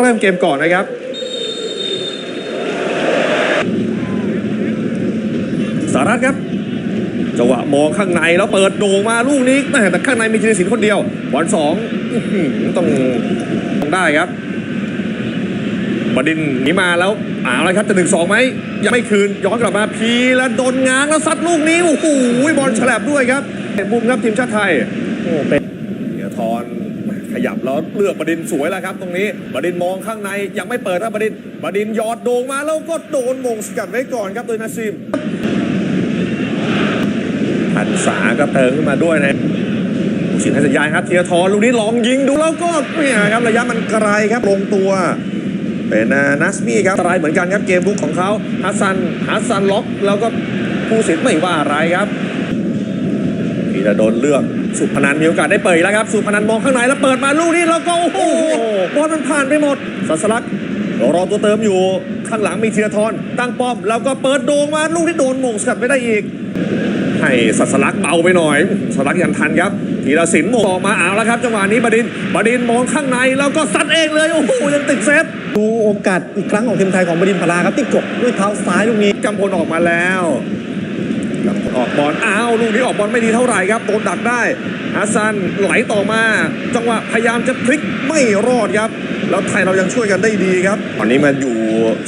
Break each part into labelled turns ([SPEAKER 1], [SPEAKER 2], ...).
[SPEAKER 1] เริ่มเกมก่อนนะครับ สารัตครับจังหวะมองข้างในแล้วเปิดโด่งมาลูกนี้แม่แต่ข้างในมีธีรศิลป์คนเดียวบอลสองต้องต้องได้ครับบดินทร์หนีมาแล้วเอาละครับจะหนึ่งสองไหมยังไม่คืนย้อนกลับมาพีแล้วโดนง้างแล้วซัดลูกนี้โอ้โหบอลฉลับด้วยครับมุมครับทีมชาติไทย
[SPEAKER 2] โอ้เป็น
[SPEAKER 1] เนียทรข ยับแล้วเลือกบดินสวยแล้วครับ ตรงนี้บดินมองข้างในยังไม่เปิดครับดินทร์บดินยอดโด่งมาแล้วก็โดนมงสกัดไว้ก่อนครับโดยนาซิมพันษาก็เติมขึ้นมาด้วยนะผู้สินให้สัญญาณครับเทียทรลูกนี้ลองยิงดูแล้วก็เนี่ยครับระยะมันไกลครับลงตัวเป็นนัสมี่ครับตรายเหมือนกันครับเกมบุกของเขาฮัสซันฮัสซันล็อกแล้วก็ผู้สินไม่ว่าอะไรครับพีระดนเลือก สุพนันมีโอกาสได้เปิดอีกแล้วครับ สุพนันมองข้างในแล้วเปิดมาลูกนี้แล้วก็โอ้โหบอลมันผ่านไปหมดสัสลักรอตัวเติมอยู่ข้างหลังมีธีรทรตั้งป้อม แล้วก็เปิดโด่งมาลูกที่โดนหม่งสกัดไม่ได้อีก ให้สัสลักเบาไปหน่อยสัสลักยังทันครับธีรศิลป์โมงออกมาเอาแล้วครับจังหวะนี้บดินทร์บดินทร์มองข้างในแล้วก็ซัดเองเลยโอ้โหยังติดเซฟ
[SPEAKER 2] ดูโอกาสอีกครั้งของทีมไทยของบดินทร์พลาครับที่กดด้วยเท้าซ้ายลูกนี้
[SPEAKER 1] กำพลออกมาแล้วกำพล ออกบอลอ้าวลูกนี้ออกบอลไม่ดีเท่าไหร่ครับโดนดักได้ฮัสซันไหลต่อมา จังหวะพยายามจะพลิกไม่รอดครับ แล้วไทยเรายังช่วยกันได้ดีครับตอนนี้มาอยู่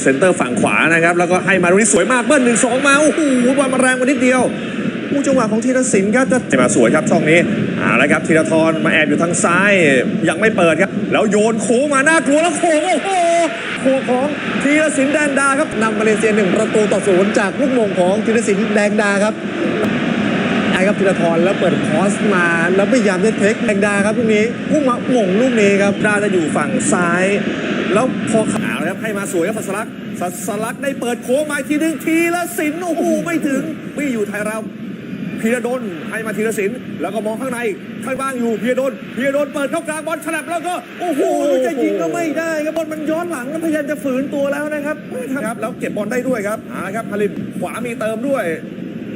[SPEAKER 1] เซนเตอร์ฝั่งขวานะครับ แล้วก็ให้มาลูกนี้สวยมากเบิ้ลหนึ่งสองมาโอ้โหบอลมาแรงกว่านิดเดียวผู้จังหวะของธีรศิลป์ครับจะมาสวยครับช่องนี้เอาละครับธีรทรมาแอบอยู่ทางซ้ายยังไม่เปิดครับ แล้วโยนโค้งมาน่ากลัวแล้วโค้งโอ้โห โค้งของธีรศิลป์แดนดาครับ
[SPEAKER 2] นำมาเลเซียหนึ่งประตูต่อศูนย์จากลูกมงของธีรศิลป์แดงดาครับไอ้ครับธีรทรแล้วเปิดคอสมาแล้วพยายามจะเทคแดงดาครับลูกนี้พุ่งมาหม่งลูกนี้ครับ
[SPEAKER 1] ดาจะอยู่ฝั่งซ้าย แล้วพอขาแล้วครับให้มาสวยครับสัสลักสัสลักได้เปิดโค้งมาทีหนึงทีละสินโอ้โหไม่ถึงไม่อยู่ไทยเรา พีระดนให้มาทีละสินแล้วก็มองข้างในข้างบ้างอยู่พีระดนพีระดนเปิดเข้ากลางบอลฉลับแล้วก็โอ้โหจะยิงก็ไม่ได้ครับบอลมันย้อนหลังแล้วพยายามจะฝืนตัวแล้วนะครับครับแล้วเก็บบอลได้ด้วยครับเอาละครับฮาริมขวามีเติมด้วย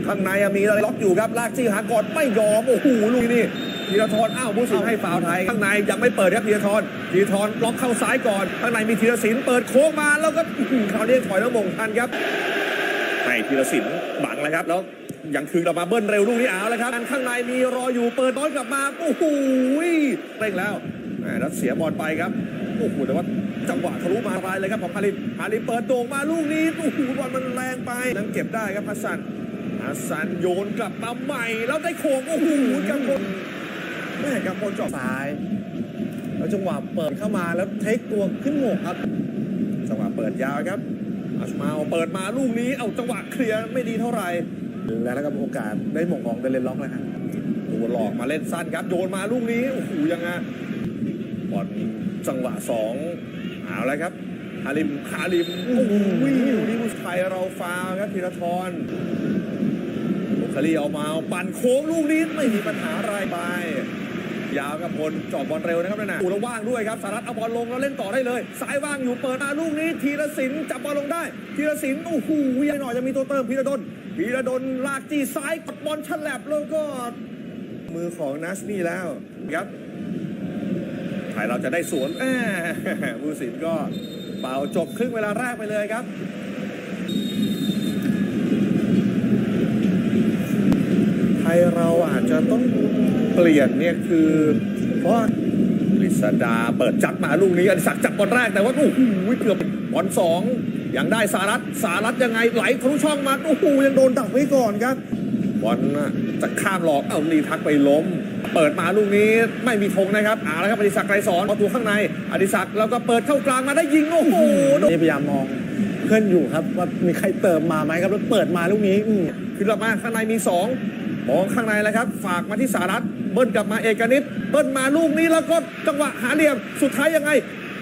[SPEAKER 1] ข้างในอะมีอะไรล็อกอยู่ครับลากจี้หากอดไม่ยอมโอ้โหลูกนี้นี่ธีรทรอ้าวผู้สินให้ฟาวล์ไทย ข้างในยังไม่เปิดครับธีรทรธีรทรล็อกเข้าซ้ายก่อน ข้างในมีธีรศิลป์เปิดโค้งมาแล้วก็อื้อหือคราวนี้ถอยแล้วมงทันครับให้ธีรศิลป์บังแล้วครับแล้ว ยังคืนกลับมาเบิ้ลเร็วลูกนี้เอาแล้วครับข้างในมีรออยู่เปิดบอลกลับมาโอ้โหเร่งแล้วแล้วเสียบอลไปครับโอ้โหแต่ว่าจังหวะทะลุมาไปเลยครับของฮาริมฮาริมเปิดโด่งมาลูกนี้โอ้โหบอลมันแรงไปยังเก็บได้ครับฮัสซันอาซันโยนกลับมาใหม่ แล้วได้โค้งโอ้โหกำพลแม่กำพลจาะ
[SPEAKER 2] ซ้าย แล้วจังหวะเปิดเข้ามาแล้วเทคตัวขึ้นโหมกครับ
[SPEAKER 1] จังหวะเปิดยาวครับอัชมาเอาเปิดมาลูกนี้เอาจังหวะเคลียร์ไม่ดีเท่าไหร่
[SPEAKER 2] แล้วก็โอกาสได้หม่งของเดนเลนล็อกแล้วครับ
[SPEAKER 1] ตัวหลอกมาเล่นสั้นครับ โยนมาลูกนี้โอ้โหยังไงบอลจังหวะสองเอาแล้วครับฮาริมฮาริมโอ้โหลูกนี้ผู้ชายเราฟาวล์ครับธีรทรบุคลีเอามา ปั่นโค้งลูกนี้ไม่มีปัญหาอะไรไป ยาวกับพลจอบอลเร็วนะครับนั่นน่ะอูแล้วว่างด้วยครับสารัตเอาบอลลงแล้วเล่นต่อได้เลยซ้ายว่างอยู่เปิดมาลูกนี้ธีรศิลป์จับบอลลงได้ธีรศิลป์โอ้โหยังหน่อยจะมีตัวเติมพีระดนพีระดนลากจี้ซ้ายกดบอลฉลับแล้วก็มือของนัสนี่แล้วครับไทยเราจะได้สวนแหมมือสินก็เป่าจบครึ่งเวลาแรกไปเลยครับ ทยเราอาจจะต้องเปลี่ยนเนี่ยคือ เพราะกฤษดาเปิดจับมาลูกนี้อดิศักจับบอลแรกแต่ว่าโอ้โหเกือบบอลสองยังได้สารัตสารัตยังไงไหลทะลุช่องมาโอ้โหยังโดนดักไว้ก่อนครับบอลจะข้ามหลอกเอานีทักไปล้ม เปิดมาลูกนี้ไม่มีธงนะครับเอาละครับอดิศักดิ์ไกรสอนเอาตัวข้างในอดิศักดิ์แล้วก็เปิดเข้ากลางมาได้ยิงโอ้โหนี่
[SPEAKER 2] พยายามมองเพื่อนอยู่ครับว่ามีใครเติมมาไหมครับแล้วเปิดมาลูกนี้อืม
[SPEAKER 1] ขึ้นกลับมาข้างในมีสอง มองข้างในแล้วครับ ฝากมาที่สารัตเบิ้ลกลับมาเอกนิตเบิ้ลมาลูกนี้แล้วก็จังหวะหาเหลี่ยมสุดท้ายยังไง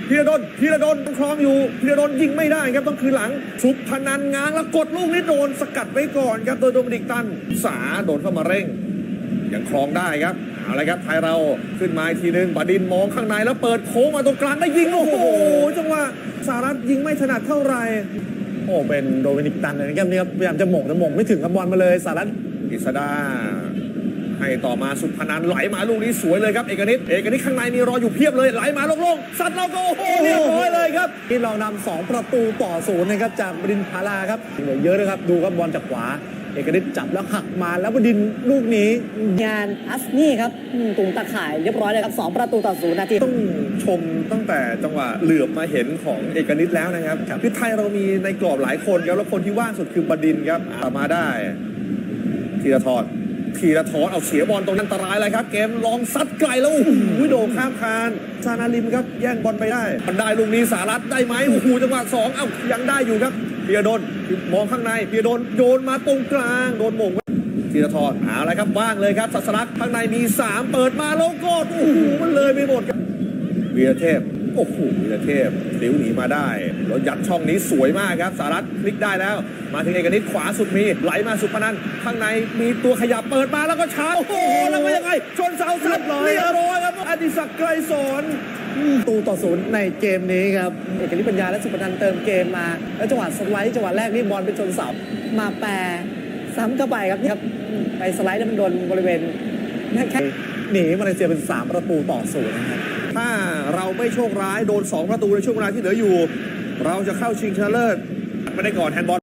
[SPEAKER 1] พีระดนพีระดนคลองอยู่พีระดนยิงไม่ได้ครับต้องคืนหลังสุบพนันง้างแล้วกดลูกนี้โดนสกัดไว้ก่อนครับโดยโดมินิกตันสาโดนเข้ามาเร่ง ยังคลองได้ครับเอาละครับไทยเราขึ้นมาอีกทีหนึงบดินมองข้างในแล้วเปิดโค้งมาตรงกลางได้ยิงโอ้โหจังหวะสารัตยิงไม่ถนัดเท่าไหร่
[SPEAKER 2] โอ้เป็นโดมินิกตันนะครับนี่ครับพยายามจะหม่งจะหม่งไม่ถึงกับบอลมาเลยสารัต
[SPEAKER 1] กฤษดาให้ต่อมาสุพนันไหลมาลูกนี้สวยเลยครับเอกนิตเอกนิตข้างในมีรออยู่เพียบเลยไหลมาโล่งๆสัตว์เราก็โอ้โหเรียบร้อยเลยครับ
[SPEAKER 2] ที่เรานำสองประตูต่อศูนย์นะครับจากบดินทร์พาราครับเหลือเยอะนะครับดูครับบอลจากขวา เอกนิตจับแล้วหักมาแล้วบดินทร์ลูกนี้
[SPEAKER 3] งานอัสนี่ครับอืมตุงตะข่ายเรียบร้อยเลยครับสองประตูต่อศูนย์นาที
[SPEAKER 1] ต้องชมตั้งแต่จังหวะเหลือบมาเห็นของเอกนิตแล้วนะครับคือไทยเรามีในกรอบหลายคนครับแล้วคนที่ว่างสุดคือบดินทร์ครับตามมาได้ ธีรทรธีรทรเอาเสียบอลตรงนั้นอันตรายเลยครับ เกมลองซัดไกลแล้วโอ้โหโดดข้ามคานซานาลิมครับแย่งบอลไปได้มันได้ลูกนี้สารัตได้ไหมโอ้โหจังหวะสองเอ้ายังได้อยู่ครับเพียดนมองข้างในเพียดนโยนมาตรงกลางโดนหมงธีรทรเอาละครับว่างเลยครับสัสลักข้างในมี 3 เปิดมาแล้วก็โอ้โหมันเลยไปหมดครับวีรเทพ โอ้โหวีรเทพลิ้วหนีมาได้แล้วยัดช่องนี้สวยมากครับ สารัตพลิกได้แล้ว มาถึงเอกนิตขวาสุดมีไหลมาสุพนันข้างในมีตัวขยับเปิดมาแล้วก็ช้าโอ้โหแล้วก็ยังไง ชนเสาสัดเรียบร้อยครับอดิศักดิ์ไกรสอน
[SPEAKER 2] ตูต่อศูนย์ในเกมนี้ครับ เอกนิตปัญญาและสุพนันเติมเกมมา แล้วจังหวะสไลด์จังหวะแรกนี่บอลไปชนเสา
[SPEAKER 3] มาแปรซ้ำเข้าไปครับครับไปสไลด์แล้วมันโดนบริเวณนั่นแค่
[SPEAKER 2] หนีมาเลเซียเป็น 3 ประตูต่อศูนย์นะครับ
[SPEAKER 1] ถ้าเราไม่โชคร้ายโดน 2 ประตูในช่วงเวลาที่เหลืออยู่ เราจะเข้าชิงชนะเลิศไม่ได้ก่อนแฮนด์บอล